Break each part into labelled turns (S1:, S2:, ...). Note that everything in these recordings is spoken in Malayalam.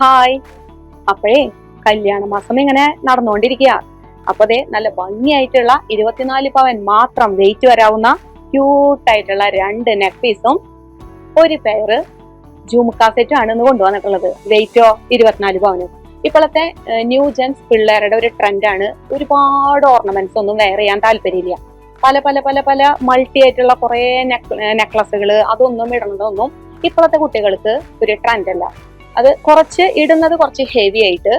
S1: ഹായ്. അപ്പോഴേ കല്യാണ മാസം ഇങ്ങനെ നടന്നുകൊണ്ടിരിക്കുക അപ്പൊ നല്ല ഭംഗിയായിട്ടുള്ള ഇരുപത്തിനാല് പവൻ മാത്രം വെയിറ്റ് വരാവുന്ന ക്യൂട്ടായിട്ടുള്ള രണ്ട് നെക്ക് പീസും ഒരു പെയർ ജൂമുക്ക സെറ്റും ആണ് ഇന്ന് കൊണ്ടുവന്നിട്ടുള്ളത്. വെയിറ്റോ ഇരുപത്തിനാല് പവനും. ഇപ്പോഴത്തെ ന്യൂ ജെൻസ് പിള്ളേരുടെ ഒരു ട്രെൻഡാണ് ഒരുപാട് ഓർണമെന്റ്സ് ഒന്നും വെയർ ചെയ്യാൻ താല്പര്യമില്ല. പല പല പല പല മൾട്ടി ആയിട്ടുള്ള കുറെ നെക്ലസുകൾ അതൊന്നും ഇടുന്നതൊന്നും ഇപ്പോഴത്തെ കുട്ടികൾക്ക് ഒരു ട്രെൻഡ് അല്ല. അത് കുറച്ച് ഇടുന്നത് കുറച്ച് ഹെവി ആയിട്ട്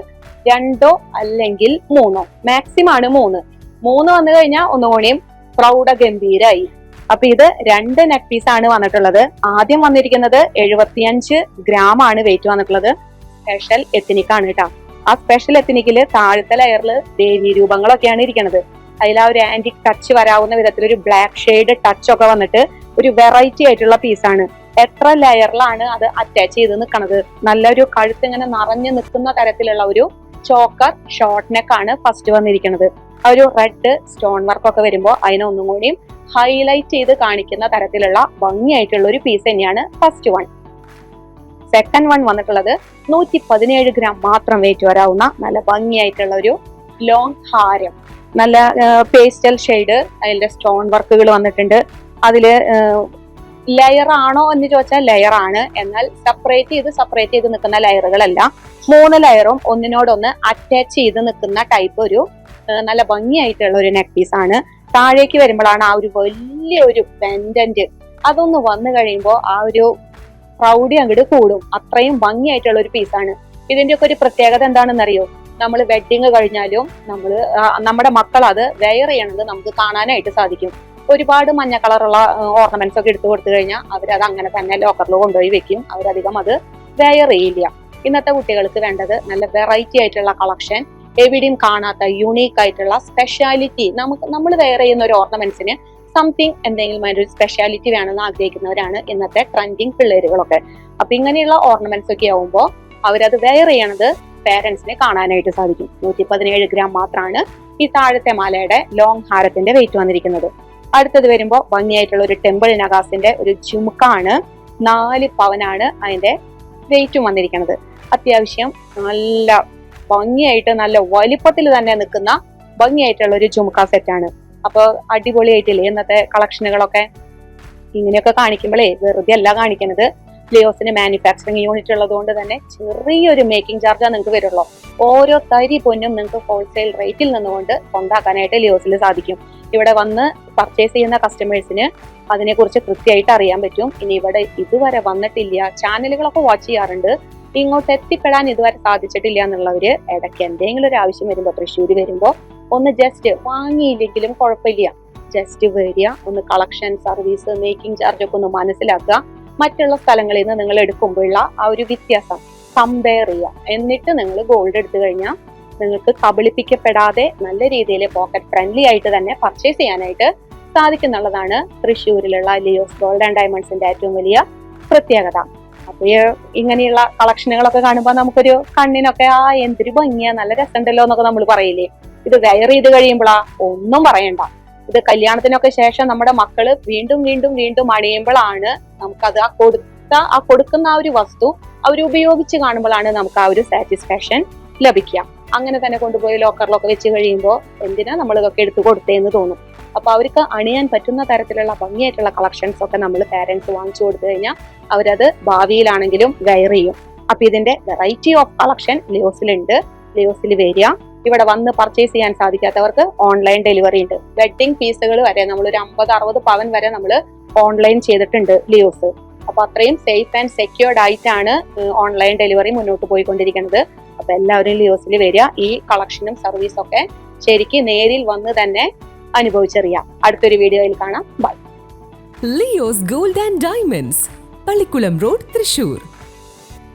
S1: രണ്ടോ അല്ലെങ്കിൽ മൂന്നോ. മാക്സിമം ആണ് മൂന്ന്. മൂന്ന് വന്നു കഴിഞ്ഞാൽ ഒന്നുകൂടിയും പ്രൗഢ ഗംഭീരായി. അപ്പൊ ഇത് രണ്ട് നെക്ക് പീസ് ആണ് വന്നിട്ടുള്ളത്. ആദ്യം വന്നിരിക്കുന്നത് എഴുപത്തിയഞ്ച് ഗ്രാം ആണ് വെയിറ്റ് വന്നിട്ടുള്ളത്. സ്പെഷ്യൽ എത്തിനിക്ക് ആണ് കേട്ടോ ആ സ്പെഷ്യൽ എത്തിനിക്കിൽ താഴത്തെ ലെയറിൽ ദേവി രൂപങ്ങളൊക്കെയാണ് ഇരിക്കുന്നത് അതിൽ ആ ഒരു ആന്റിക് ടച്ച് വരാവുന്ന വിധത്തിൽ ഒരു ബ്ലാക്ക് ഷെയ്ഡ് ടച്ച് ഒക്കെ വന്നിട്ട് ഒരു വെറൈറ്റി ആയിട്ടുള്ള പീസാണ് എത്ര ലെയറിലാണ് അത് അറ്റാച്ച് ചെയ്ത് നിൽക്കുന്നത് നല്ലൊരു കഴുത്ത് ഇങ്ങനെ നിറഞ്ഞു നിൽക്കുന്ന തരത്തിലുള്ള ഒരു ചോക്കർ ഷോർട്ട് നെക്ക് ആണ് ഫസ്റ്റ് വന്നിരിക്കുന്നത് ആ ഒരു റെഡ് സ്റ്റോൺ വർക്ക് ഒക്കെ വരുമ്പോൾ അതിനെ ഒന്നും കൂടിയും ഹൈലൈറ്റ് ചെയ്ത് കാണിക്കുന്ന തരത്തിലുള്ള ഭംഗിയായിട്ടുള്ള ഒരു പീസ് തന്നെയാണ് ഫസ്റ്റ് വൺ സെക്കൻഡ് വൺ വന്നിട്ടുള്ളത് നൂറ്റി പതിനേഴ് ഗ്രാം മാത്രം വെയിറ്റ് വരാവുന്ന നല്ല ഭംഗിയായിട്ടുള്ള ഒരു ലോങ് ഹാരം. നല്ല പേസ്റ്റൽ ഷെയ്ഡ് അതിന്റെ സ്റ്റോൺ വർക്കുകൾ വന്നിട്ടുണ്ട്. അതിൽ ലെയർ ആണോ എന്ന് ചോദിച്ചാൽ ലെയർ ആണ്. എന്നാൽ സെപ്പറേറ്റ് ചെയ്ത് സെപ്പറേറ്റ് ചെയ്ത് നിൽക്കുന്ന ലെയറുകളല്ല മൂന്ന് ലെയറും ഒന്നിനോടൊന്ന് അറ്റാച്ച് ചെയ്ത് നിൽക്കുന്ന ടൈപ്പ് ഒരു നല്ല ഭംഗിയായിട്ടുള്ള ഒരു നെക്ക് പീസ് ആണ്. താഴേക്ക് വരുമ്പോഴാണ് ആ ഒരു വലിയൊരു പെൻഡന്റ് അതൊന്ന് വന്നു കഴിയുമ്പോൾ ആ ഒരു പ്രൗഢി അങ്ങോട്ട് കൂടും. അത്രയും ഭംഗിയായിട്ടുള്ള ഒരു പീസാണ് ഇതിന്റെ ഒക്കെ ഒരു പ്രത്യേകത എന്താണെന്നറിയോ നമ്മൾ വെഡിങ് കഴിഞ്ഞാലും നമ്മൾ നമ്മുടെ മക്കൾ അത് വെയർ ചെയ്യണത് നമുക്ക് കാണാനായിട്ട് സാധിക്കും. ഒരുപാട് മഞ്ഞ കളറുള്ള ഓർണമെന്റ്സ് ഒക്കെ എടുത്തു കൊടുത്തു കഴിഞ്ഞാൽ അവരത് അങ്ങനെ തന്നെ ലോക്കറിൽ കൊണ്ടുപോയി വെക്കും. അവരധികം അത് വെയർ ചെയ്യില്ല. ഇന്നത്തെ കുട്ടികൾക്ക് വേണ്ടത് നല്ല വെറൈറ്റി ആയിട്ടുള്ള കളക്ഷൻ എവിടെയും കാണാത്ത യുണീക്ക് ആയിട്ടുള്ള സ്പെഷ്യാലിറ്റി നമുക്ക് നമ്മൾ വെയർ ചെയ്യുന്ന ഒരു ഓർണമെന്റ്സിന് സംതിങ് എന്തെങ്കിലും അതിന്റെ ഒരു സ്പെഷ്യാലിറ്റി വേണമെന്ന് ആഗ്രഹിക്കുന്നവരാണ് ഇന്നത്തെ ട്രെൻഡിങ് പിള്ളേരുകളൊക്കെ. അപ്പൊ ഇങ്ങനെയുള്ള ഓർണമെന്റ്സ് ഒക്കെ ആവുമ്പോൾ അവരത് വെയർ ചെയ്യണത് പേരൻസിനെ കാണാനായിട്ട് സാധിക്കും. നൂറ്റി പതിനേഴ് ഗ്രാം മാത്രമാണ് ഈ താഴത്തെ മാലയുടെ ലോങ് ഹാരത്തിന്റെ വെയിറ്റ് വന്നിരിക്കുന്നത്. അടുത്തത് വരുമ്പോൾ ഭംഗിയായിട്ടുള്ള ഒരു ടെമ്പിൾ നഗാസിന്റെ ഒരു ചുമുക്കാണ്. നാല് പവനാണ് അതിന്റെ വെയിറ്റും വന്നിരിക്കുന്നത്. അത്യാവശ്യം നല്ല ഭംഗിയായിട്ട് നല്ല വലിപ്പത്തിൽ തന്നെ നിൽക്കുന്ന ഭംഗിയായിട്ടുള്ള ഒരു ചുമുക്ക സെറ്റാണ് അപ്പോൾ അടിപൊളിയായിട്ടില്ലേ ഇന്നത്തെ കളക്ഷനുകളൊക്കെ ഇങ്ങനെയൊക്കെ കാണിക്കുമ്പോഴേ വെറുതെ അല്ല കാണിക്കുന്നത് ലിയോസിന് മാനുഫാക്ചറിങ് യൂണിറ്റ് ഉള്ളതുകൊണ്ട് തന്നെ ചെറിയൊരു മേക്കിംഗ് ചാർജാണ് നിങ്ങൾക്ക് വരുള്ളൂ. ഓരോ തരി പൊന്നും നിങ്ങൾക്ക് ഹോൾസെയിൽ റേറ്റിൽ നിന്നുകൊണ്ട് സ്വന്താക്കാനായിട്ട് ലിയോസിൽ സാധിക്കും. ഇവിടെ വന്ന് പർച്ചേസ് ചെയ്യുന്ന കസ്റ്റമേഴ്സിന് അതിനെക്കുറിച്ച് കൃത്യമായിട്ട് അറിയാൻ പറ്റും. ഇനി ഇവിടെ ഇതുവരെ വന്നിട്ടില്ല. ചാനലുകളൊക്കെ വാച്ച് ചെയ്യാറുണ്ട്. ഇങ്ങോട്ട് എത്തിപ്പെടാൻ ഇതുവരെ സാധിച്ചിട്ടില്ല എന്നുള്ളവര് ഇടയ്ക്ക് എന്തെങ്കിലും ഒരു ആവശ്യം വരുമ്പോ തൃശ്ശൂർ വരുമ്പോ ഒന്ന് ജസ്റ്റ് വാങ്ങിയില്ലെങ്കിലും കുഴപ്പമില്ല. ജസ്റ്റ് വരിക ഒന്ന് കളക്ഷൻ സർവീസ് മേക്കിംഗ് ചാർജ് ഒക്കെ ഒന്ന് മനസ്സിലാക്കുക. മറ്റുള്ള സ്ഥലങ്ങളിൽ നിന്ന് നിങ്ങൾ എടുക്കുമ്പോഴുള്ള ആ ഒരു വ്യത്യാസം കമ്പയർ ചെയ്യുക. എന്നിട്ട് നിങ്ങൾ ഗോൾഡ് എടുത്തു കഴിഞ്ഞാൽ നിങ്ങൾക്ക് കബളിപ്പിക്കപ്പെടാതെ നല്ല രീതിയിൽ പോക്കറ്റ് ഫ്രണ്ട്ലി ആയിട്ട് തന്നെ പർച്ചേസ് ചെയ്യാനായിട്ട് സാധിക്കുന്നുള്ളതാണ് തൃശ്ശൂരിലുള്ള ലിയോസ് ഗോൾഡ് ആൻഡ് ഡയമണ്ട്സിന്റെ ഏറ്റവും വലിയ പ്രത്യേകത. അപ്പൊ ഇങ്ങനെയുള്ള കളക്ഷനുകളൊക്കെ കാണുമ്പോൾ നമുക്കൊരു കണ്ണിനൊക്കെ ആ എന്തൊരു ഭംഗിയാ നല്ല രസമുണ്ടല്ലോ എന്നൊക്കെ നമ്മൾ പറയില്ലേ? ഇത് വെയർ ചെയ്ത് കഴിയുമ്പോഴാ ഒന്നും പറയണ്ട. ഇത് കല്യാണത്തിനൊക്കെ ശേഷം നമ്മുടെ മക്കൾ വീണ്ടും വീണ്ടും വീണ്ടും അണിയുമ്പോഴാണ് നമുക്കത് ആ കൊടുത്ത ആ കൊടുക്കുന്ന ആ ഒരു വസ്തു അവർ ഉപയോഗിച്ച് കാണുമ്പോഴാണ് നമുക്ക് ആ ഒരു സാറ്റിസ്ഫാക്ഷൻ ലഭിക്കുക അങ്ങനെ തന്നെ കൊണ്ടുപോയി ലോക്കറിലൊക്കെ വെച്ച് കഴിയുമ്പോൾ എന്തിനാ നമ്മൾ ഇതൊക്കെ എടുത്തു കൊടുത്തേന്ന് തോന്നും. അപ്പൊ അവർക്ക് അണിയാൻ പറ്റുന്ന തരത്തിലുള്ള ഭംഗിയായിട്ടുള്ള കളക്ഷൻസ് ഒക്കെ നമ്മൾ പാരന്റ്സ് വാങ്ങിച്ചു കൊടുത്തു കഴിഞ്ഞാൽ അവരത് ഭാവിയിലാണെങ്കിലും വെയർ ചെയ്യും. അപ്പൊ ഇതിന്റെ വെറൈറ്റി ഓഫ് കളക്ഷൻ ലിയോസിലുണ്ട്. ലിയോസിൽ വരിക. ഇവിടെ വന്ന് പർച്ചേസ് ചെയ്യാൻ സാധിക്കാത്തവർക്ക് ഓൺലൈൻ ഡെലിവറി ഉണ്ട്. വെഡിങ് പീസുകൾ വരെ നമ്മൾ ഒരു അമ്പത് അറുപത് പവൻ വരെ നമ്മൾ ഓൺലൈൻ ചെയ്തിട്ടുണ്ട് ലിയോസ്. അപ്പൊ അത്രയും സേഫ് ആൻഡ് സെക്യൂർഡ് ആയിട്ടാണ് ഓൺലൈൻ ഡെലിവറി മുന്നോട്ട് പോയിക്കൊണ്ടിരിക്കുന്നത്. അപ്പൊ എല്ലാവരും ലിയോസിൽ വരിക. ഈ കളക്ഷനും സർവീസും ഒക്കെ ശരിക്കും നേരിൽ വന്ന് തന്നെ അനുഭവിച്ചറിയാം. അടുത്തൊരു വീഡിയോയിൽ കാണാം. Bye
S2: Leo's gold and diamonds Pallikulam road Thrissur